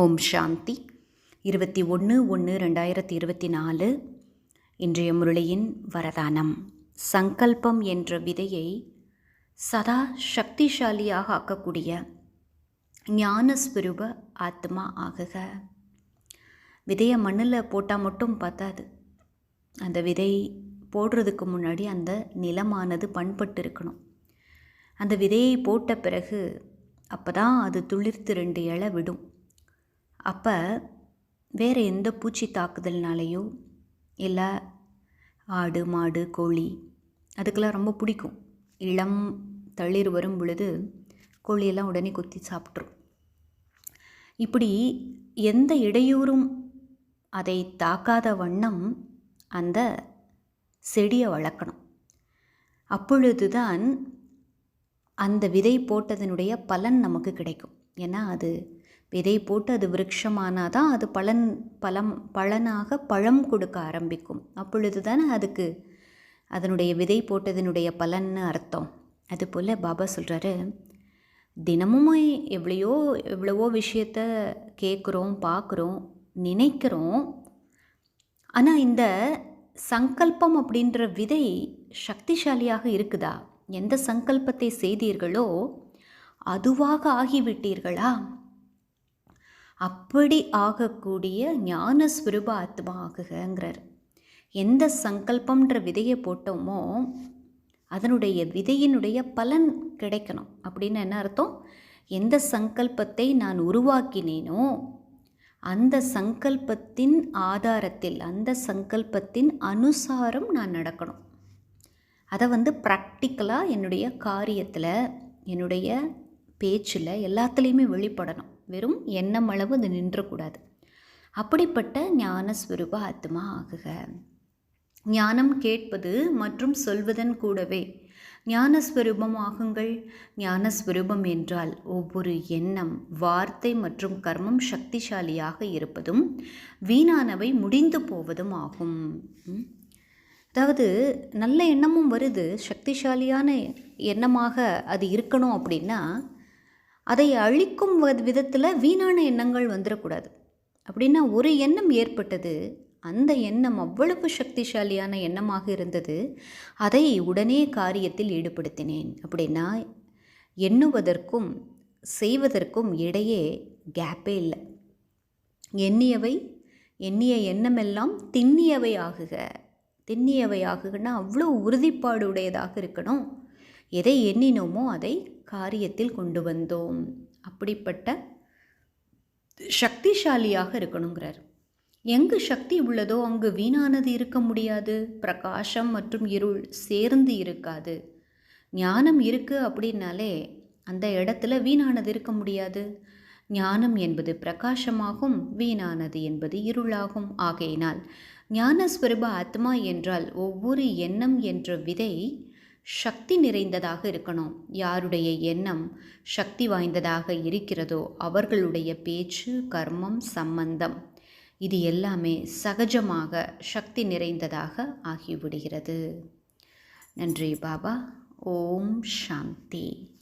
ஓம் சாந்தி. இருபத்தி ஒன்று ஒன்று ரெண்டாயிரத்தி இருபத்தி நாலு. இன்றைய முரளியின் வரதானம். சங்கல்பம் என்ற விதையை சதா சக்திசாலியாக ஆக்கக்கூடிய ஞானஸ்வரூப ஆத்மா ஆகுக. விதையை மண்ணில் போட்டால் மட்டும் பார்த்தாது அந்த விதை போடுறதுக்கு முன்னாடி அந்த நிலமானது பண்பட்டு இருக்கணும். அந்த விதையை போட்ட பிறகு அப்போ தான் அது துளிர்த்து ரெண்டு இலை விடும். அப்போ வேறு எந்த பூச்சி தாக்குதல்னாலேயோ இல்லை ஆடு மாடு கோழி அதுக்கெல்லாம் ரொம்ப பிடிக்கும். இளம் தளிர் வரும் பொழுது கோழியெல்லாம் உடனே கொத்தி சாப்பிட்ரும் இப்படி எந்த இடையூறும் அதை தாக்காத வண்ணம் அந்த செடியை வளர்க்கணும். அப்பொழுதுதான் அந்த விதை போட்டதனுடைய பலன் நமக்கு கிடைக்கும். ஏன்னா அது விதை போட்டு அது விருட்சமானால் தான் அது பலன் பலம் பலனாக பழம் கொடுக்க ஆரம்பிக்கும். அப்பொழுது தானே அதுக்கு அதனுடைய விதை போட்டதனுடைய பலன்னு அர்த்தம். அதுபோல் பாபா சொல்கிறாரு தினமும் எவ்வளையோ எவ்வளவோ விஷயத்த கேட்குறோம் பார்க்குறோம் நினைக்கிறோம். ஆனால் இந்த சங்கல்பம் அப்படின்ற விதை சக்திசாலியாக இருக்குதா? எந்த சங்கல்பத்தை செய்தீர்களோ அதுவாக ஆகிவிட்டீர்களா? அப்படி ஆகக்கூடிய ஞான ஸ்வரூப ஆத்மா ஆகுகங்கிறார் எந்த சங்கல்பம்ன்ற விதையை போட்டோமோ அதனுடைய விதையினுடைய பலன் கிடைக்கணும் அப்படின்னு என்ன அர்த்தம்? எந்த சங்கல்பத்தை நான் உருவாக்கினேனோ அந்த சங்கல்பத்தின் ஆதாரத்தில் அந்த சங்கல்பத்தின் அனுசாரம் நான் நடக்கணும். அதை வந்து ப்ராக்டிக்கலாக என்னுடைய காரியத்தில் என்னுடைய பேச்சில் எல்லாத்துலேயுமே வெளிப்படணும். வெறும் எண்ணம் அளவு அது நின்றக்கூடாது. அப்படிப்பட்ட ஞானஸ்வரூப ஆத்மா ஆகுக. ஞானம் கேட்பது மற்றும் சொல்வதன் கூடவே ஞானஸ்வரூபம் ஆகுங்கள். ஞானஸ்வரூபம் என்றால் ஒவ்வொரு எண்ணம் வார்த்தை மற்றும் கர்மம் சக்திசாலியாக இருப்பதும் வீணானவை முடிந்து போவதும் ஆகும். அதாவது நல்ல எண்ணமும் வருது. சக்திசாலியான எண்ணமாக அது இருக்கணும் அப்படின்னா அதை அழிக்கும் விதத்தில் வீணான எண்ணங்கள் வந்துடக்கூடாது அப்படின்னா ஒரு எண்ணம் ஏற்பட்டது அந்த எண்ணம் அவ்வளவு சக்திசாலியான எண்ணமாக இருந்தது அதை உடனே காரியத்தில் ஈடுபடுத்தினேன். அப்படின்னா எண்ணுவதற்கும் செய்வதற்கும் இடையே கேப்பே இல்லை. எண்ணியவை எண்ணிய எண்ணமெல்லாம் திண்ணியவை ஆகுக. திண்ணியவை ஆகுகன்னா அவ்வளோ உறுதிப்பாடு உடையதாக இருக்கணும். எதை எண்ணினோமோ அதை காரியத்தில் கொண்டு வந்தோம். அப்படிப்பட்ட சக்திசாலியாக இருக்கணுங்கிறார். எங்கு சக்தி உள்ளதோ அங்கு வீணானது இருக்க முடியாது. பிரகாசம் மற்றும் இருள் சேர்ந்து இருக்காது. ஞானம் இருக்கு அப்படின்னாலே அந்த இடத்துல வீணானது இருக்க முடியாது. ஞானம் என்பது பிரகாசமாகும் வீணானது என்பது இருளாகும். ஆகையினால் ஞானஸ்வரூப ஆத்மா என்றால் ஒவ்வொரு எண்ணம் என்ற விதை சக்தி நிறைந்ததாக இருக்கணும். யாருடைய எண்ணம் சக்தி வாய்ந்ததாக இருக்கிறதோ அவர்களுடைய பேச்சு கர்மம் சம்பந்தம் இது எல்லாமே சகஜமாக சக்தி நிறைந்ததாக ஆகிவிடுகிறது. நன்றி பாபா. ஓம் சாந்தி.